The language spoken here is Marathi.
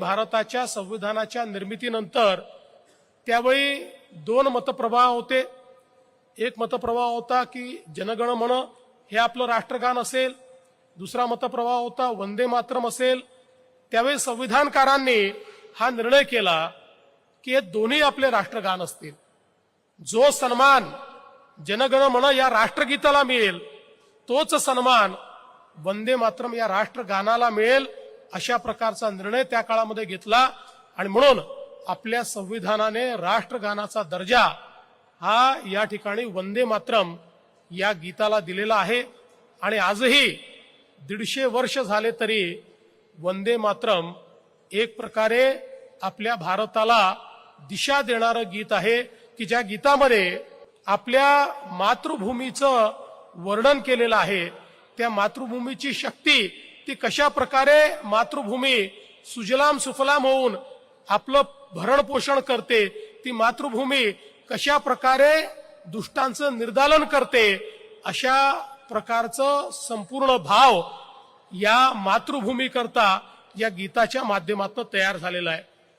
भारताच्या संविधानाच्या निर्मितीनंतर त्यावेळी दोन मतप्रवाह होते. एक मतप्रवाह होता की जनगण म्हण हे आपलं राष्ट्रगान असेल. दुसरा मतप्रवाह होता वंदे मातरम असेल. त्यावेळी संविधानकारांनी हा निर्णय केला की हे दोन्ही आपले राष्ट्रगान असतील. जो सन्मान जनगण म्हण या राष्ट्रगीताला मिळेल तोच सन्मान वंदे मातरम या राष्ट्रगानाला मिळेल. अशा प्रकारचा निर्णय त्या काळामध्ये घेतला आणि म्हणून आपल्या संविधानाने राष्ट्रगानाचा दर्जा हा या ठिकाणी वंदे मातरम या गीताला दिलेला आहे. आणि आजही दीडशे वर्ष झाले तरी वंदे मातरम एक प्रकारे आपल्या भारताला दिशा देणारं गीत आहे की ज्या गीतामध्ये आपल्या मातृभूमीचं वर्णन केलेलं आहे. त्या मातृभूमीची शक्ती ती कशा प्रकारे मातृभूमी सुजलाम सुफलाम होऊन आपलं भरण पोषण करते ती मातृभूमी कशा प्रकारे दुष्टांचं निर्दालन करते अशा प्रकारचं संपूर्ण भाव या मातृभूमीकरता या गीताच्या माध्यमातून तयार झालेला आहे.